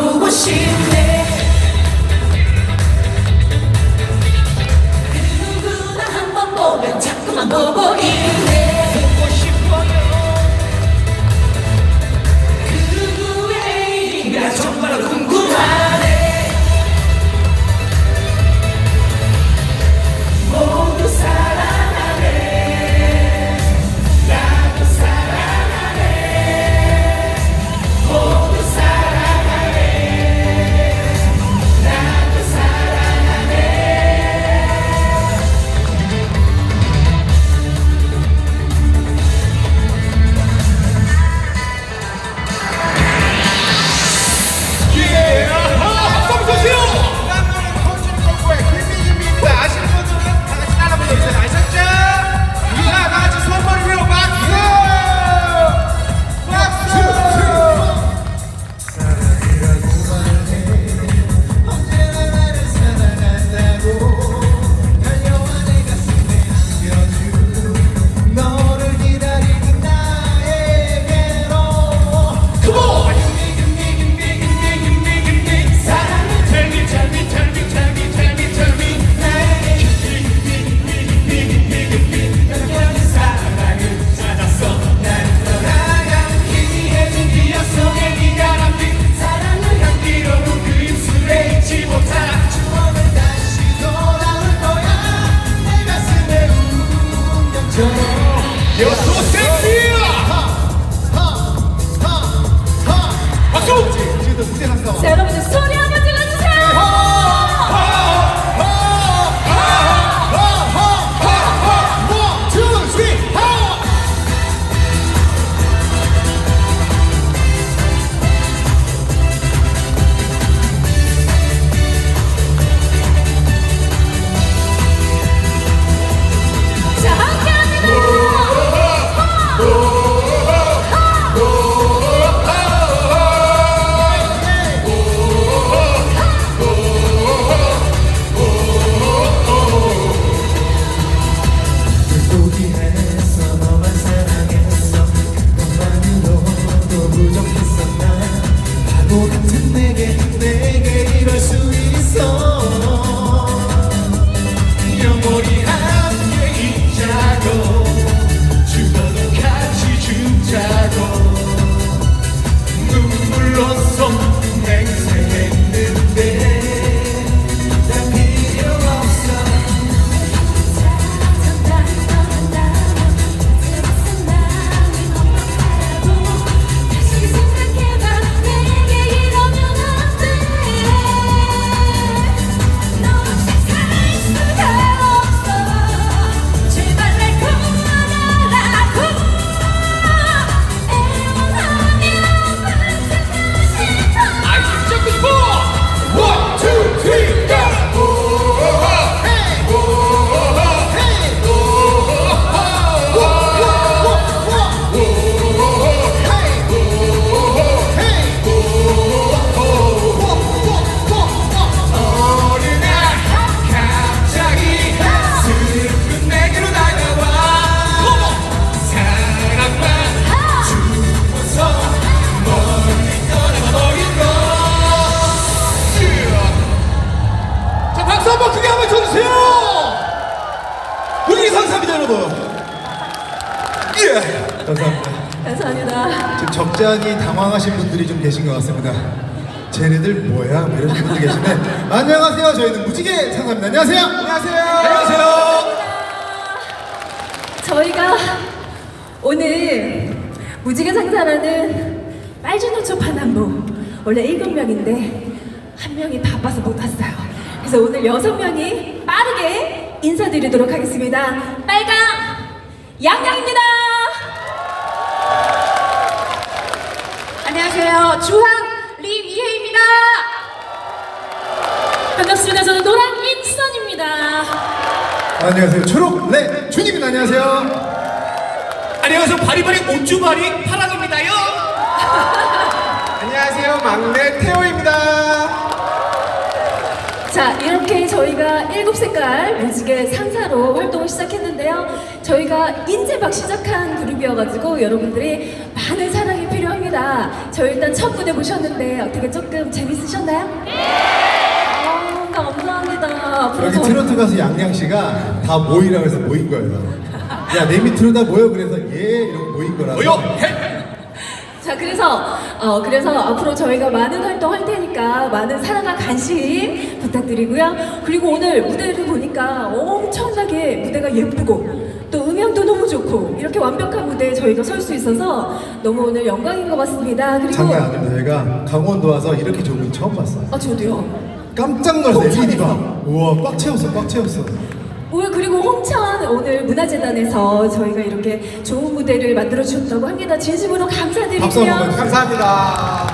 보고 싶네. 그 누구나 한 번 보면 자꾸만 보고 있네. 보고 싶어요. 그 누구의 얘기가 정말 궁금하 예! 감사합니다. 감사합니다 지금 적잖이 당황하신 분들이 좀 계신 것 같습니다. 쟤네들 뭐야? 뭐 이러신 분들 계신데 안녕하세요. 저희는 무지개 상사입니다. 안녕하세요. 안녕하세요! 안녕하세요! 저희가 오늘 무지개 상사라는 빨주노초 파남부 원래 일곱 명인데 한 명이 바빠서 못 왔어요. 그래서 오늘 여섯 명이 빠르게 인사드리도록 하겠습니다. 빨강 양양입니다. 안녕하세요. 주황 리미혜입니다. 반갑습니다. 저는 노랑 인선입니다. 안녕하세요. 초록 네 준입니다. 안녕하세요. 안녕하세요. 바리바리 오쭈바리 파랑입니다요. 안녕하세요. 막내 태호입니다. 자, 자, 이렇게 저희가 일곱 색깔 무지개 상사로 활동을 시작했는데요. 저희가 인제 막 시작한 그룹이어가지고 여러분들이 많은 사랑이 필요합니다. 저 일단 첫 무대 보셨는데 어떻게 조금 재밌으셨나요? 아, 감사합니다. 여기 더- 트로트 가수 양양 씨가 다 모이라고 해서 모인 거예요. 야, 내 밑으로 다 모여. 그래서 예, 이러고 모인 거라서. 모여 해. 자 그래서 어 그래서 앞으로 저희가 많은 활동 할 테니까 많은 사랑과 관심 부탁드리고요. 그리고 오늘 무대를 보니까 엄청나게 무대가 예쁘고 또 음향도 너무 좋고 이렇게 완벽한 무대에 저희가 설 수 있어서 너무 오늘 영광인 것 같습니다. 그리고 장난 아닙니다. 저희가 강원도 와서 이렇게 좋은 분 처음 봤어요. 아 저도요. 깜짝 놀랐어요. LED가. 우와, 꽉 채웠어, 꽉 채웠어. 오늘 그리고 홍천 오늘 문화재단에서 저희가 이렇게 좋은 무대를 만들어 주셨다고 합니다. 진심으로 박수 감사드리고요. 한번. 감사합니다.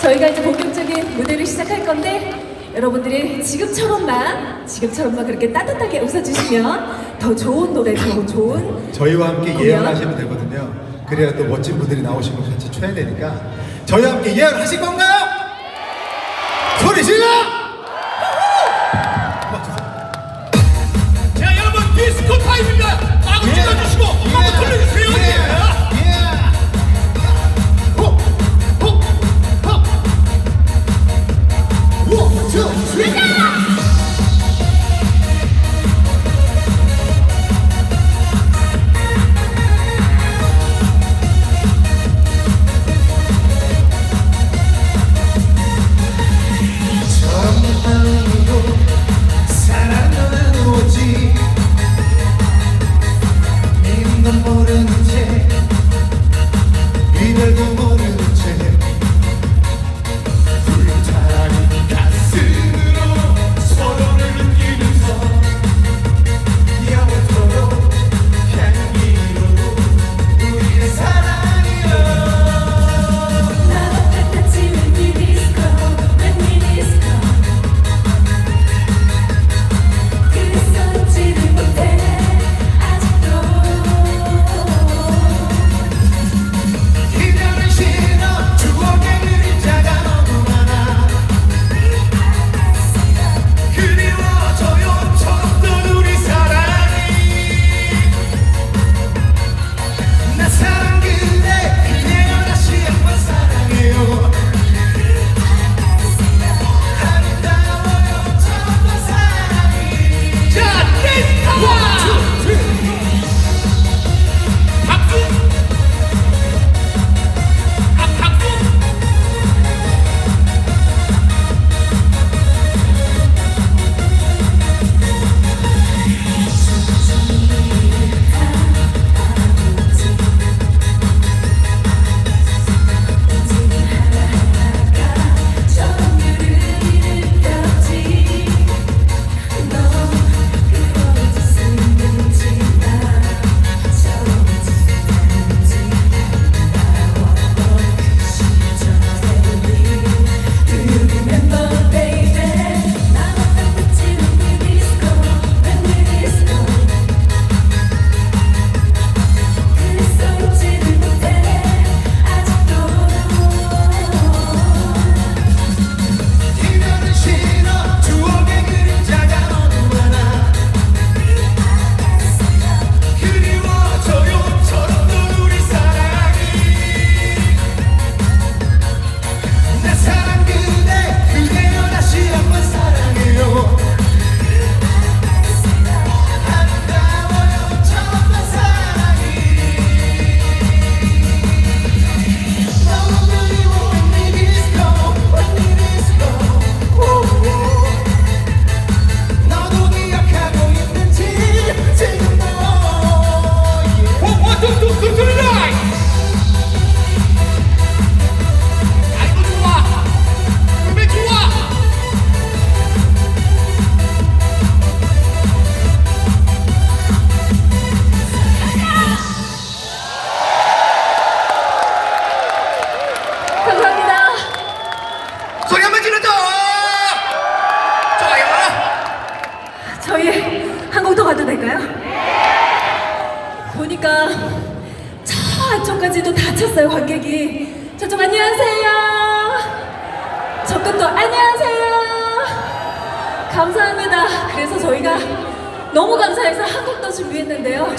저희가 이제 본격적인 무대를 시작할 건데 여러분들이 지금처럼만 지금처럼만 그렇게 따뜻하게 웃어주시면 더 좋은 노래, 더 좋은 저희와 함께 공연? 예언하시면 되거든요. 그래야 또 멋진 분들이 나오시고 같이 춰야 되니까 저희와 함께 예언하실 건가요? 소리 질러!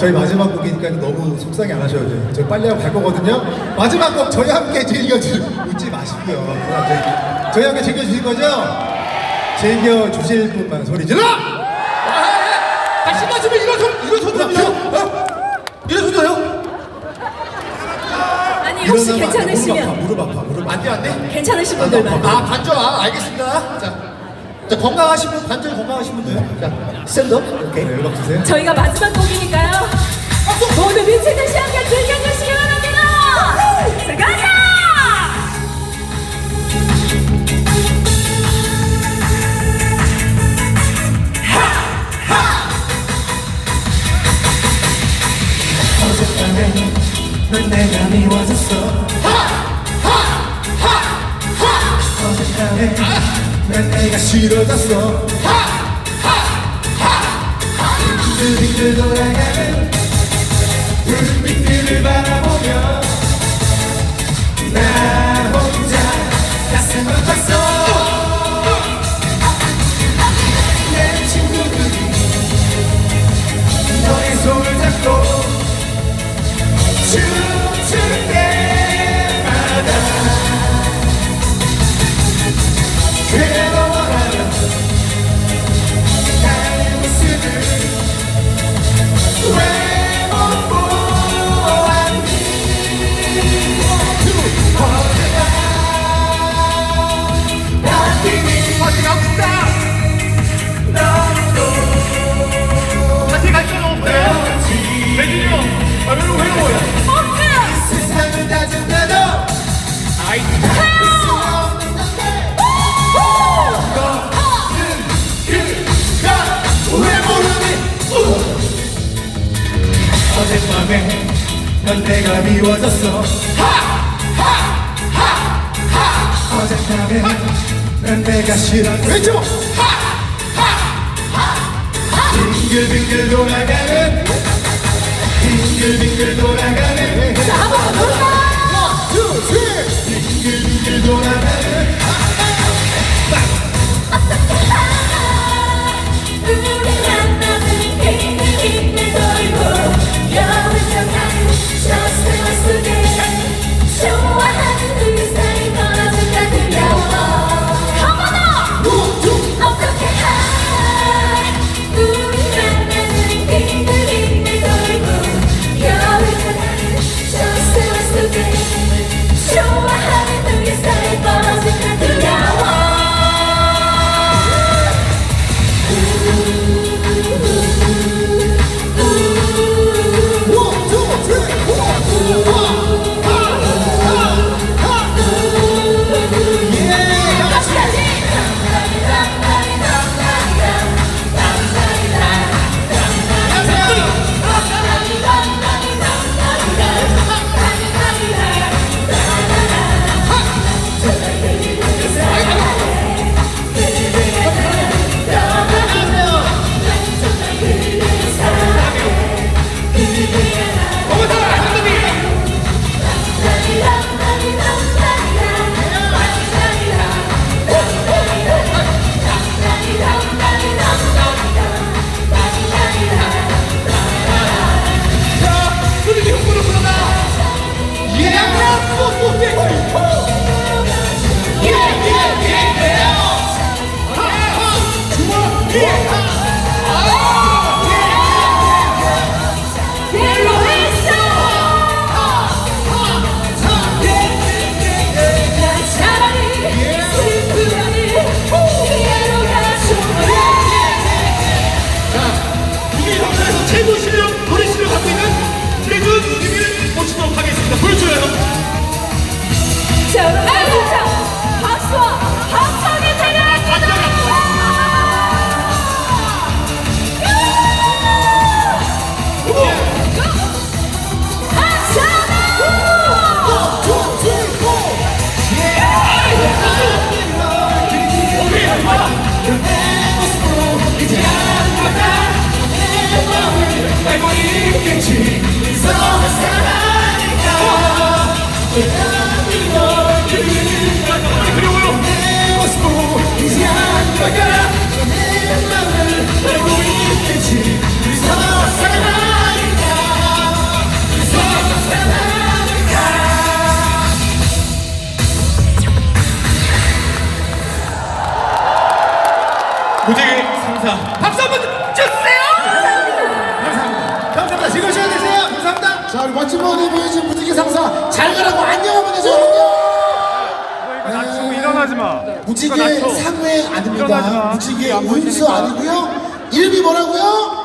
저희 마지막 곡이니까 너무 속상해 안 하셔도 돼요. 저희 빨리 하고 갈 거거든요. 마지막 곡 저희 함께 즐겨주 웃지 마시고요. 그냥 저희, 저희 함께 즐겨주실 거죠? 즐겨주실 분만 소리 질러! 다시 맞으면 일어서 일어서거든요. 일어서요? 아니 혹시 일어나면 안 돼. 괜찮으시면 무릎 아파, 무릎 아파. 무릎 아파. 안돼 안 돼. 괜찮으신 분들만 아 반전 아 알겠습니다. 자, 자 건강하신 분 반전 건강하신 분들. 자 스탠드업 오케이. 네, 음악 주세요. 저희가 마지막 곡이니까요. 모두 미친 듯이 함께 즐겨주시기 바랍니다. 자, 가자! 어젯밤에 넌 내가 미워졌어 어젯밤에 난 내가 싫어졌어 빙글빙글 돌아가는 어젯밤에 넌 내가 미워졌어. 어젯밤에 넌 내가 싫어 왼쪽 빙글빙글 돌아가는 빙글빙글 돌아가는 자, 한번 더 놀까? 빙글빙글 돌아가는 멋진 무대 보여준 무지개 상사 잘 가라고 안녕하면 되죠, 안녕. 낮추고 일어나지 마. 무지개. 상회 일어나지 아닙니다. 마. 무지개 안 운수. 아니고요. 이름이 뭐라고요?